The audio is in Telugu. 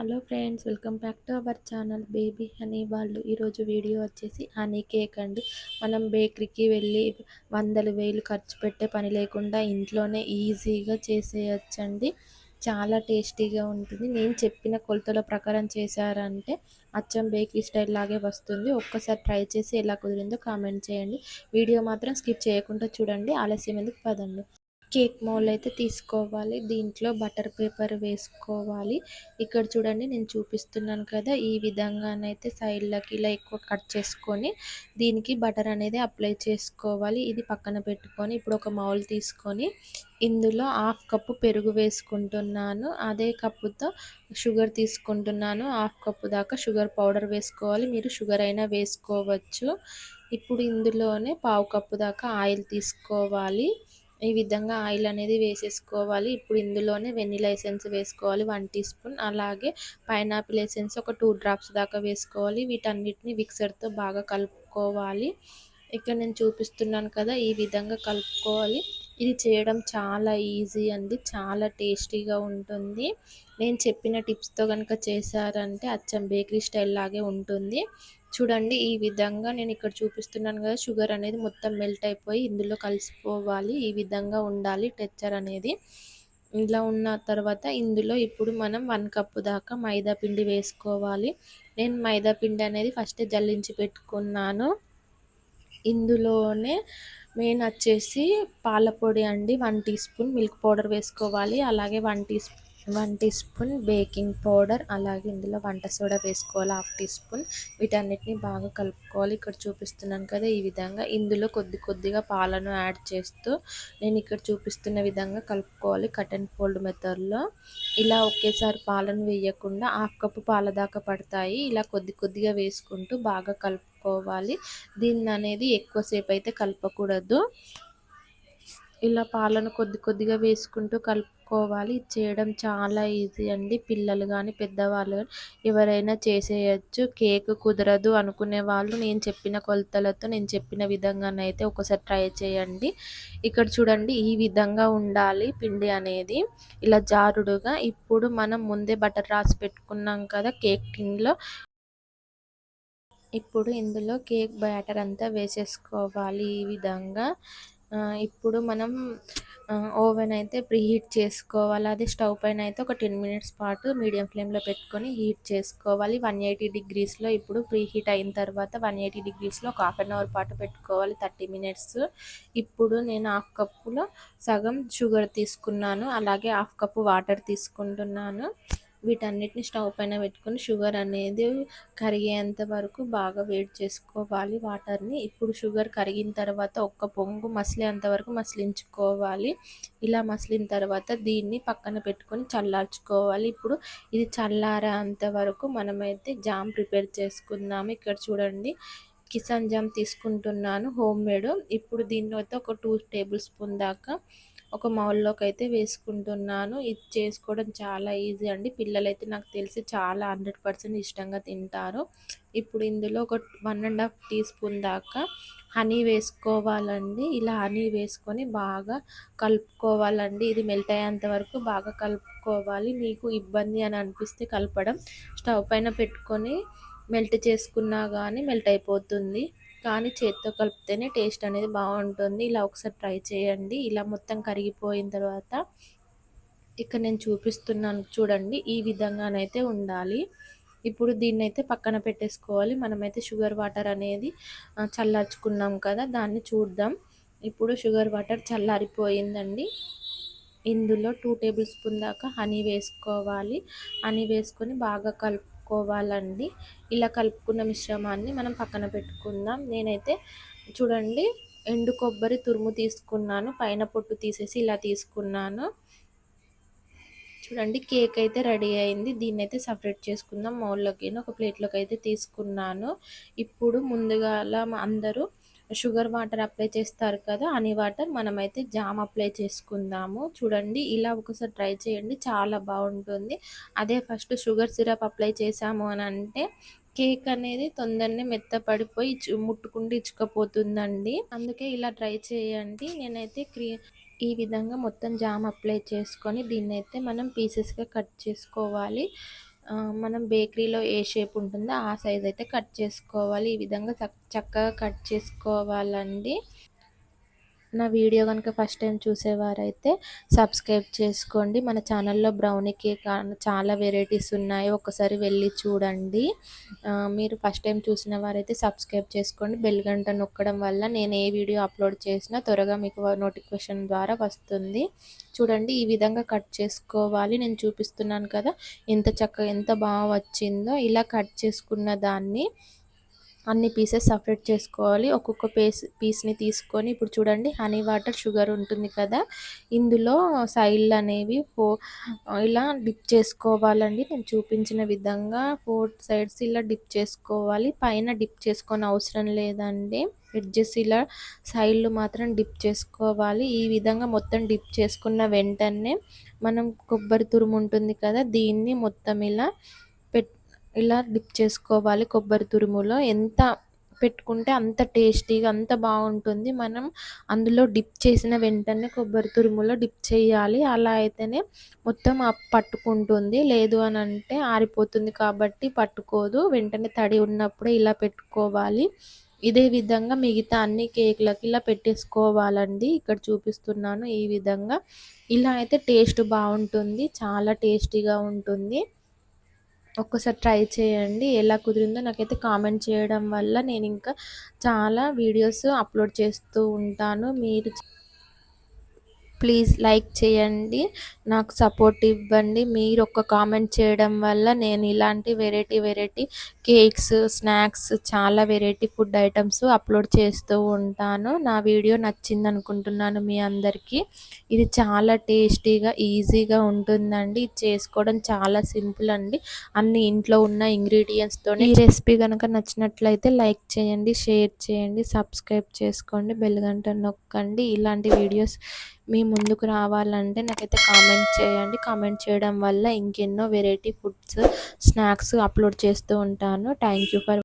Hello friends welcome back to our channel baby honey వాళ్ళు. ఈరోజు వీడియో వచ్చేసి హనీ కేక్ అండి. మనం బేకరీకి వెళ్ళి వందల వేలు ఖర్చు పెట్టే పని లేకుండా ఇంట్లోనే ఈజీగా చేసేయచ్చండి. చాలా టేస్టీగా ఉంటుంది. నేను చెప్పిన కొలతల ప్రకారం చేశారంటే అచ్చం బేకరీ స్టైల్ లాగే వస్తుంది. ఒక్కసారి ట్రై చేసి ఎలా కుదిరిందో కామెంట్ చేయండి. వీడియో మాత్రం స్కిప్ చేయకుండా చూడండి. ఆలస్యం ఎందుకు పదండి. కేక్ మౌల్ అయితే తీసుకోవాలి. దీంట్లో బటర్ పేపర్ వేసుకోవాలి. ఇక్కడ చూడండి నేను చూపిస్తున్నాను కదా ఈ విధంగానైతే సైడ్లకి ఇలా ఎక్కువ కట్ చేసుకొని దీనికి బటర్ అనేది అప్లై చేసుకోవాలి. ఇది పక్కన పెట్టుకొని ఇప్పుడు ఒక మౌల్ తీసుకొని ఇందులో హాఫ్ కప్పు పెరుగు వేసుకుంటున్నాను. అదే కప్పుతో షుగర్ తీసుకుంటున్నాను. హాఫ్ కప్పు దాకా షుగర్ పౌడర్ వేసుకోవాలి. మీరు షుగర్ అయినా వేసుకోవచ్చు. ఇప్పుడు ఇందులోనే పావు కప్పు దాకా ఆయిల్ తీసుకోవాలి. ఈ విధంగా ఆయిల్ అనేది వేసేసుకోవాలి. ఇప్పుడు ఇందులోనే వెనిలా ఎసెన్స్ వేసుకోవాలి వన్ టీ స్పూన్. అలాగే పైనాపిల్ ఎసెన్స్ ఒక టూ డ్రాప్స్ దాకా వేసుకోవాలి. వీటన్నిటిని మిక్సర్తో బాగా కలుపుకోవాలి. ఇక్కడ నేను చూపిస్తున్నాను కదా ఈ విధంగా కలుపుకోవాలి. ఇది చేయడం చాలా ఈజీ అండి చాలా టేస్టీగా ఉంటుంది. నేను చెప్పిన టిప్స్తో కనుక చేశారంటే అచ్చం బేకరీ స్టైల్ లాగే ఉంటుంది. చూడండి ఈ విధంగా నేను ఇక్కడ చూపిస్తున్నాను కదా షుగర్ అనేది మొత్తం మెల్ట్ అయిపోయి ఇందులో కలిసిపోవాలి ఈ విధంగా ఉండాలి టెక్చర్ అనేది. ఇలా ఉన్న తర్వాత ఇందులో ఇప్పుడు మనం వన్ కప్పు దాకా మైదా పిండి వేసుకోవాలి. నేను మైదా పిండి అనేది ఫస్ట్ జల్లించి పెట్టుకున్నాను. ఇందులోనే మెయిన్ వచ్చేసి పాల పొడి అండి one teaspoon milk powder వేసుకోవాలి. అలాగే one teaspoon one teaspoon baking powder అలాగే ఇందులో వంట సోడా వేసుకోవాలి హాఫ్ టీ స్పూన్. వీటన్నిటిని బాగా కలుపుకోవాలి. ఇక్కడ చూపిస్తున్నాను కదా ఈ విధంగా. ఇందులో కొద్ది కొద్దిగా పాలను యాడ్ చేస్తూ నేను ఇక్కడ చూపిస్తున్న విధంగా కలుపుకోవాలి కట్ అండ్ ఫోల్డ్ మెథడ్లో. ఇలా ఒకేసారి పాలను వేయకుండా హాఫ్ కప్పు పాల దాకా పడతాయి. ఇలా కొద్ది కొద్దిగా వేసుకుంటూ బాగా కలుపుకోవాలి. దీన్ని అనేది ఎక్కువసేపు అయితే కలపకూడదు. ఇలా పాలను కొద్ది కొద్దిగా వేసుకుంటూ కలుపు కలుపుకోవాలి చేయడం చాలా ఈజీ అండి. పిల్లలు కానీ పెద్దవాళ్ళు కానీ ఎవరైనా చేసేయచ్చు. కేక్ కుదరదు అనుకునే వాళ్ళు నేను చెప్పిన కొలతలతో నేను చెప్పిన విధంగానైతే ఒకసారి ట్రై చేయండి. ఇక్కడ చూడండి ఈ విధంగా ఉండాలి పిండి అనేది. ఇలా జారుడుగా ఇప్పుడు మనం ముందే బటర్ రాసి పెట్టుకున్నాం కదా కేక్ టిన్లో. ఇప్పుడు ఇందులో కేక్ బ్యాటర్ అంతా వేసేసుకోవాలి ఈ విధంగా. ఇప్పుడు మనం ఓవెన్ అయితే ప్రీ హీట్ చేసుకోవాలి. అది స్టవ్ పైన అయితే ఒక టెన్ మినిట్స్ పాటు మీడియం ఫ్లేమ్లో పెట్టుకొని హీట్ చేసుకోవాలి. వన్ ఎయిటీ డిగ్రీస్లో ఇప్పుడు ప్రీ హీట్ అయిన తర్వాత వన్ ఎయిటీ డిగ్రీస్లో ఒక హాఫ్ అన్ అవర్ పాటు పెట్టుకోవాలి. Thirty minutes. ఇప్పుడు నేను హాఫ్ కప్పులో సగం షుగర్ తీసుకున్నాను. అలాగే హాఫ్ కప్పు వాటర్ తీసుకుంటున్నాను. వీటన్నిటిని స్టవ్ పైన పెట్టుకొని షుగర్ అనేది కరిగేంత వరకు బాగా వేడి చేసుకోవాలి వాటర్ని. ఇప్పుడు షుగర్ కరిగిన తర్వాత ఒక్క పొంగు మసిలేంత వరకు మసిలించుకోవాలి. ఇలా మసిలిన తర్వాత దీన్ని పక్కన పెట్టుకొని చల్లార్చుకోవాలి. ఇప్పుడు ఇది చల్లారేంత వరకు మనమైతే జామ్ ప్రిపేర్ చేసుకుందాము. ఇక్కడ చూడండి కిసాన్ జామ్ తీసుకుంటున్నాను హోమ్ మేడ్. ఇప్పుడు దీన్ని అయితే ఒక టూ టేబుల్ స్పూన్ దాకా ఒక మౌల్లోకి అయితే వేసుకుంటున్నాను. ఇది చేసుకోవడం చాలా ఈజీ అండి. పిల్లలైతే నాకు తెలిసి చాలా హండ్రెడ్ పర్సెంట్ ఇష్టంగా తింటారు. ఇప్పుడు ఇందులో ఒక one and half teaspoon దాకా హనీ వేసుకోవాలండి. ఇలా హనీ వేసుకొని బాగా కలుపుకోవాలండి. ఇది మెల్ట్ అయ్యేంత వరకు బాగా కలుపుకోవాలి. మీకు ఇబ్బంది అని అనిపిస్తే కలపడం. స్టవ్ పైన పెట్టుకొని మెల్ట్ చేసుకున్నా కానీ మెల్ట్ అయిపోతుంది. కానీ చేత్తో కలిపితేనే టేస్ట్ అనేది బాగుంటుంది. ఇలా ఒకసారి ట్రై చేయండి. ఇలా మొత్తం కరిగిపోయిన తర్వాత ఇక్కడ నేను చూపిస్తున్నాను చూడండి. ఈ విధంగానైతే ఉండాలి. ఇప్పుడు దీన్ని అయితే పక్కన పెట్టేసుకోవాలి. మనమైతే షుగర్ వాటర్ అనేది చల్లార్చుకున్నాం కదా దాన్ని చూద్దాం. ఇప్పుడు షుగర్ వాటర్ చల్లారిపోయిందండి. ఇందులో టూ టేబుల్ స్పూన్ దాకా హనీ వేసుకోవాలి. హనీ వేసుకొని బాగా కలుపు కలుపుకోవాలండి. ఇలా కలుపుకున్న మిశ్రమాన్ని మనం పక్కన పెట్టుకుందాం. నేనైతే చూడండి ఎండు కొబ్బరి తురుము తీసుకున్నాను. పైన పొట్టు తీసేసి ఇలా తీసుకున్నాను. చూడండి కేక్ అయితే రెడీ అయింది. దీన్ని అయితే సపరేట్ చేసుకుందాం. మౌల్లోకి ఒక ప్లేట్లోకి అయితే తీసుకున్నాను. ఇప్పుడు ముందుగా అందరూ షుగర్ వాటర్ అప్లై చేస్తారు కదా హనీ వాటర్ మనమైతే జామ్ అప్లై చేసుకుందాము. చూడండి ఇలా ఒకసారి ట్రై చేయండి చాలా బాగుంటుంది. అదే ఫస్ట్ షుగర్ సిరప్ అప్లై చేసాము అని అంటే కేక్ అనేది తొందరనే మెత్తపడిపోయి ముట్టుకుంటూ ఇచ్చుకపోతుందండి. అందుకే ఇలా ట్రై చేయండి. నేనైతే క్రీ ఈ విధంగా మొత్తం జామ్ అప్లై చేసుకొని దీన్ని అయితే మనం పీసెస్గా కట్ చేసుకోవాలి. మనం బేకరీలో ఏ షేప్ ఉంటుందో ఆ సైజ్ అయితే కట్ చేసుకోవాలి. ఈ విధంగా చక్కగా కట్ చేసుకోవాలండి. నా వీడియో కనుక ఫస్ట్ టైం చూసేవారైతే సబ్స్క్రైబ్ చేసుకోండి. మన ఛానల్లో బ్రౌనీ కేక్ చాలా వెరైటీస్ ఉన్నాయి. ఒకసారి వెళ్ళి చూడండి. మీరు ఫస్ట్ టైం చూసిన వారైతే సబ్స్క్రైబ్ చేసుకోండి. బెల్ గంట నొక్కడం వల్ల నేను ఏ వీడియో అప్లోడ్ చేసినా త్వరగా మీకు నోటిఫికేషన్ ద్వారా వస్తుంది. చూడండి ఈ విధంగా కట్ చేసుకోవాలి. నేను చూపిస్తున్నాను కదా ఎంత చక్కగా ఎంత బాగా వచ్చిందో. ఇలా కట్ చేసుకున్న దాన్ని అన్ని పీసెస్ సపరేట్ చేసుకోవాలి. ఒక్కొక్క పీస్ పీస్ని తీసుకొని ఇప్పుడు చూడండి హనీ వాటర్ షుగర్ ఉంటుంది కదా. ఇందులో సైడ్లు అనేవి ఫో ఇలా డిప్ చేసుకోవాలండి. నేను చూపించిన విధంగా ఫోర్ సైడ్స్ ఇలా డిప్ చేసుకోవాలి. పైన డిప్ చేసుకొని అవసరం లేదండి. ఎడ్జెస్ ఇలా సైడ్లు మాత్రం డిప్ చేసుకోవాలి. ఈ విధంగా మొత్తం డిప్ చేసుకున్న వెంటనే మనం కొబ్బరి తురుము ఉంటుంది కదా దీన్ని మొత్తం ఇలా ఇలా డిప్ చేసుకోవాలి కొబ్బరి తురుములో? ఎంత పెట్టుకుంటే అంత టేస్టీగా అంత బాగుంటుంది. మనం అందులో డిప్ చేసిన వెంటనే కొబ్బరి తురుములో డిప్ చేయాలి. అలా అయితేనే మొత్తం పట్టుకుంటుంది. లేదు అని అంటే ఆరిపోతుంది కాబట్టి పట్టుకోదు. వెంటనే తడి ఉన్నప్పుడే ఇలా పెట్టుకోవాలి. ఇదే విధంగా మిగతా అన్ని కేకులకి ఇలా పెట్టేసుకోవాలండి. ఇక్కడ చూపిస్తున్నాను ఈ విధంగా. ఇలా అయితే టేస్ట్ బాగుంటుంది. చాలా టేస్టీగా ఉంటుంది. ఒక్కసారి ట్రై చేయండి. ఎలా కుదిరిందో నాకైతే కామెంట్ చేయడం వల్ల నేను ఇంకా చాలా వీడియోస్ అప్లోడ్ చేస్తూ ఉంటాను. మీరు ప్లీజ్ లైక్ చేయండి. నాకు సపోర్ట్ ఇవ్వండి. మీరు ఒక్క కామెంట్ చేయడం వల్ల నేను ఇలాంటి వెరైటీ వెరైటీ కేక్స్ స్నాక్స్ చాలా వెరైటీ ఫుడ్ ఐటమ్స్ అప్లోడ్ చేస్తూ ఉంటాను. నా వీడియో నచ్చింది అనుకుంటున్నాను మీ అందరికీ. ఇది చాలా టేస్టీగా ఈజీగా ఉంటుందండి. ఇది చేసుకోవడం చాలా సింపుల్ అండి. అన్ని ఇంట్లో ఉన్న ఇంగ్రీడియంట్స్తో ఈ రెసిపీ కనుక నచ్చినట్లయితే లైక్ చేయండి షేర్ చేయండి సబ్స్క్రైబ్ చేసుకోండి బెల్ గంట నొక్కండి. ఇలాంటి వీడియోస్ మీ ముందుకు రావాలంటే నాకైతే కామెంట్ చేయండి. కామెంట్ చేయడం వల్ల ఇంకెన్నో వెరైటీ ఫుడ్స్ స్నాక్స్ అప్లోడ్ చేస్తూ ఉంటాను. Thank you for